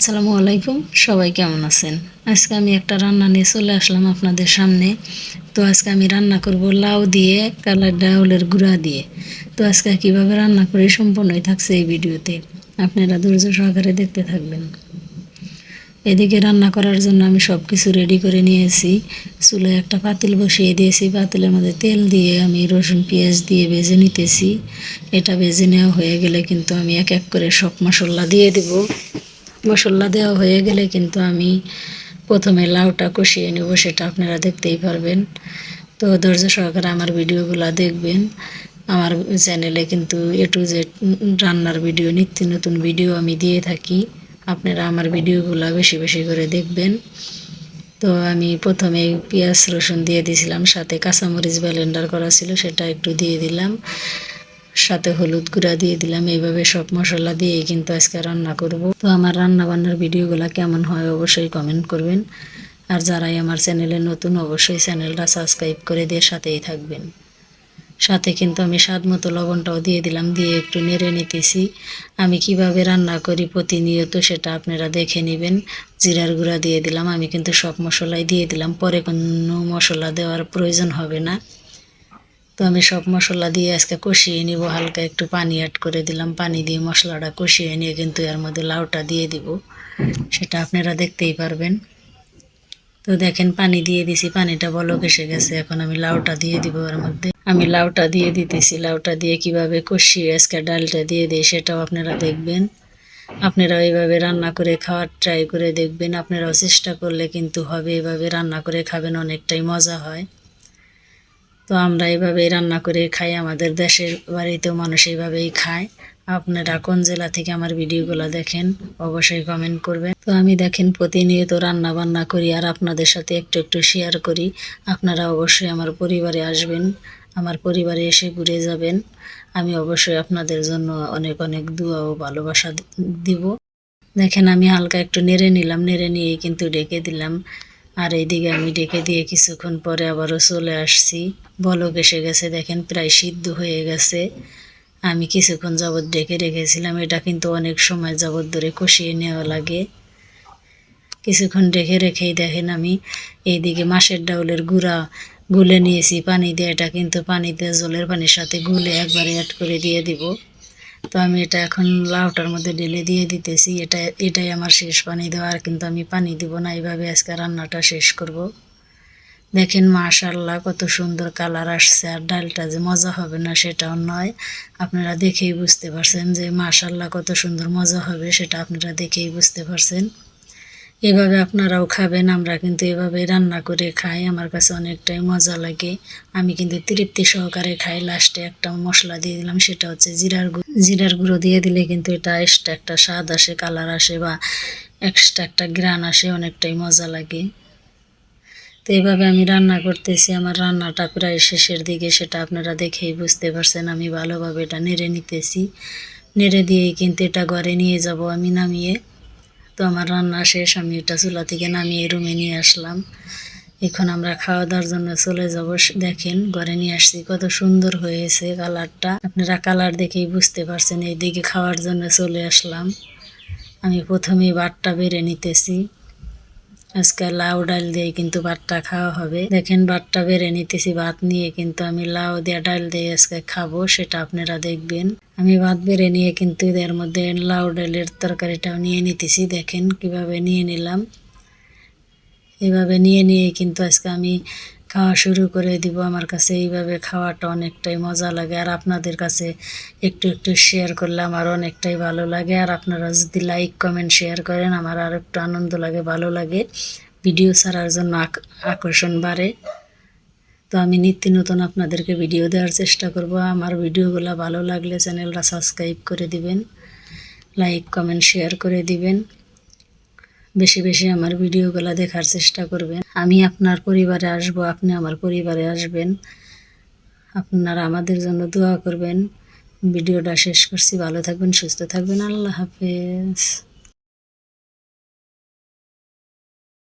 আসসালামু আলাইকুম। সবাই কেমন আছেন? আজকে আমি একটা রান্না নিয়ে চলে আসলাম আপনাদের সামনে। তো আজকে আমি রান্না করব লাউ দিয়ে, কালার ডাউলের গুঁড়া দিয়ে। তো আজকে কীভাবে রান্না করি সম্পূর্ণই থাকছে এই ভিডিওতে। আপনারা ধৈর্য সহকারে দেখতে থাকবেন। এদিকে রান্না করার জন্য আমি সব কিছু রেডি করে নিয়েছি। চুলে একটা পাতিল বসিয়ে দিয়েছি। পাতিলের মধ্যে তেল দিয়ে আমি রসুন, পেঁয়াজ দিয়ে ভেজে নিতেছি। এটা ভেজে নেওয়া হয়ে গেলে কিন্তু আমি এক এক করে সব মশলা দিয়ে দিব। মশলা দেওয়া হয়ে গেলে কিন্তু আমি প্রথমে লাউটা কষিয়ে নেব, সেটা আপনারা দেখতেই পারবেন। তো ধৈর্য সহকারে আমার ভিডিওগুলো দেখবেন। আমার চ্যানেলে কিন্তু এ টু জেড রান্নার ভিডিও, নিত্য নতুন ভিডিও আমি দিয়ে থাকি। আপনারা আমার ভিডিওগুলো বেশি বেশি করে দেখবেন। তো আমি প্রথমে পেঁয়াজ রসুন দিয়ে দিয়েছিলাম সাথে কাঁচামরিচ ব্লেন্ডার করা ছিল, সেটা একটু দিয়ে দিলাম। সাথে হলুদ গুঁড়া দিয়ে দিলাম। এইভাবে সব মশলা দিয়ে কিন্তু আজকে রান্না করব। তো আমার রান্না বান্নার ভিডিওগুলো কেমন হয় অবশ্যই কমেন্ট করবেন। আর যারাই আমার চ্যানেলে নতুন, অবশ্যই চ্যানেলটা সাবস্ক্রাইব করে দিয়ে সাথেই থাকবেন। সাথে কিন্তু আমি স্বাদ মতো লবণটাও দিয়ে দিলাম, দিয়ে একটু নেড়ে নিতেছি। আমি কীভাবে রান্না করি প্রতিনিয়ত সেটা আপনারা দেখে নেবেন। জিরার গুঁড়া দিয়ে দিলাম, আমি কিন্তু সব মশলাই দিয়ে দিলাম। পরে কোনো মশলা দেওয়ার প্রয়োজন হবে না। তো আমি সব মশলা দিয়ে আজকে কষিয়ে নিব, হালকা একটু পানি অ্যাড করে দিলাম। পানি দিয়ে মশলাটা কষিয়ে নিয়ে কিন্তু এর মধ্যে লাউটা দিয়ে দিব। সেটা আপনারা দেখতেই পারবেন। তো দেখেন পানি দিয়ে দিছি, পানিটা বলক এসে গেছে। এখন আমি লাউটা দিয়ে দিব এর মধ্যে। আমি লাউটা দিয়ে দিতেছি। লাউটা দিয়ে কীভাবে কষিয়ে আজকে ডালটা দিয়ে দিই সেটাও আপনারা দেখবেন। আপনারা এইভাবে রান্না করে খাওয়ার ট্রাই করে দেখবেন। আপনারাও চেষ্টা করলে কিন্তু হবে। এভাবে রান্না করে খাবেন, অনেকটাই মজা হয়। তো আমরা এইভাবেই রান্না করে খাই, আমাদের দেশের বাড়িতেও মানুষ এইভাবেই খায়। আপনারা কোন জেলা থেকে আমার ভিডিওগুলো দেখেন, অবশ্যই কমেন্ট করবেন। তো আমি দেখেন প্রতিনিয়ত রান্না বান্না করি আর আপনাদের সাথে একটু একটু শেয়ার করি। আপনারা অবশ্যই আমার পরিবারে আসবেন, আমার পরিবারে এসে ঘুরে যাবেন। আমি অবশ্যই আপনাদের জন্য অনেক অনেক দোয়া ও ভালোবাসা দিব। দেখেন আমি হালকা একটু নেড়ে নিলাম, নেড়ে নিয়ে কিন্তু ডেকে দিলাম। আর এইদিকে আমি ডেকে দিয়ে কিছুক্ষণ পরে আবারও চলে আসছি। বলক এসে গেছে, দেখেন প্রায় সিদ্ধ হয়ে গেছে। আমি কিছুক্ষণ যাবৎ ডেকে রেখেছিলাম, এটা কিন্তু অনেক সময় যাবৎ ধরে কষিয়ে নেওয়া লাগে। কিছুক্ষণ ডেকে রেখেই দেখেন আমি এইদিকে মাছের ডাউলের গুঁড়া গুলে নিয়েছি, পানি দিয়ে, এটা কিন্তু পানিতে জলের পানির সাথে গুলে একবারে অ্যাড করে দিয়ে দিব। তো আমি এটা এখন লাউটার মধ্যে ঢেলে দিয়ে দিতেছি। এটা, এটাই আমার শেষ পানি দেওয়া, আর কিন্তু আমি পানি দিব না। এইভাবে আজকে রান্নাটা শেষ করব। দেখেন মাশাল্লাহ কত সুন্দর কালার আসছে, আর ডালটা যে মজা হবে না সেটাও নয়। আপনারা দেখেই বুঝতে পারছেন যে মাশাল্লাহ কত সুন্দর মজা হবে, সেটা আপনারা দেখেই বুঝতে পারছেন। এভাবে আপনারাও খাবেন, আমরা কিন্তু এভাবে রান্না করে খাই। আমার কাছে অনেকটাই মজা লাগে। আমি কিন্তু তৃপ্তি সহকারে খাই। লাস্টে একটা মশলা দিয়ে দিলাম, সেটা হচ্ছে জিরার গুঁড়ো জিরার গুঁড়ো দিয়ে দিলে কিন্তু এটা এক্সট্রা একটা স্বাদ আসে কালার আসে বা এক্সট্রা একটা গ্রান আসে, অনেকটাই মজা লাগে। তো এইভাবে আমি রান্না করতেছি। আমার রান্নাটা প্রায় শেষের দিকে, সেটা আপনারা দেখেই বুঝতে পারছেন, আমি ভালোভাবে এটা নেড়ে নিতেছি। নেড়ে দিয়েই কিন্তু এটা ঘরে নিয়ে যাব আমি নামিয়ে। তো আমার রান্না শেষ, আমি এটা চুলা থেকে নামিয়ে রুমে নিয়ে আসলাম। এখন আমরা খাওয়া দাওয়ার জন্য চলে যাব। দেখেন, ঘরে নিয়ে আসছি, কত সুন্দর হয়েছে কালারটা। আপনারা কালার দেখেই বুঝতে পারছেন, এইদিকে খাওয়ার জন্য চলে আসলাম। আমি প্রথমেই বাটটা বেড়ে নিতেছি। আজকে লাউ ডাল দিয়ে কিন্তু ভাতটা খাওয়া হবে। দেখেন ভাতটা বেড়ে নিতেছি, ভাত নিয়ে কিন্তু আমি লাউ দিয়ে ডাল দিয়ে আজকে খাব, সেটা আপনারা দেখবেন। আমি ভাত বেড়ে নিয়ে কিন্তু এর মধ্যে লাউ ডালের তরকারিটাও নিয়ে নিতেছি, দেখেন কীভাবে নিয়ে নিলাম। এভাবে নিয়ে নিয়ে কিন্তু আজকে আমি খাওয়া শুরু করে দিব। আমার কাছে এইভাবে খাওয়াটা অনেকটাই মজা লাগে। আর আপনাদের কাছে একটু একটু শেয়ার করলে আমার অনেকটাই ভালো লাগে। আর আপনারা যদি লাইক কমেন্ট শেয়ার করেন, আমার আর একটু আনন্দ লাগে, ভালো লাগে। ভিডিও ছাড়ার জন্য আকর্ষণ বাড়ে। তো আমি নিত্য নতুন আপনাদেরকে ভিডিও দেওয়ার চেষ্টা করব। আমার ভিডিওগুলো ভালো লাগলে চ্যানেলটা সাবস্ক্রাইব করে দিবেন লাইক কমেন্ট শেয়ার করে দিবেন। বেশি বেশি আমার ভিডিওগুলো দেখার চেষ্টা করবেন। আমি আপনার পরিবারে আসব, আপনি আমার পরিবারে আসবেন। আপনারা আমাদের জন্য দোয়া করবেন। ভিডিওটা শেষ করছি। ভালো থাকবেন, সুস্থ থাকবেন। আল্লাহ হাফেজ।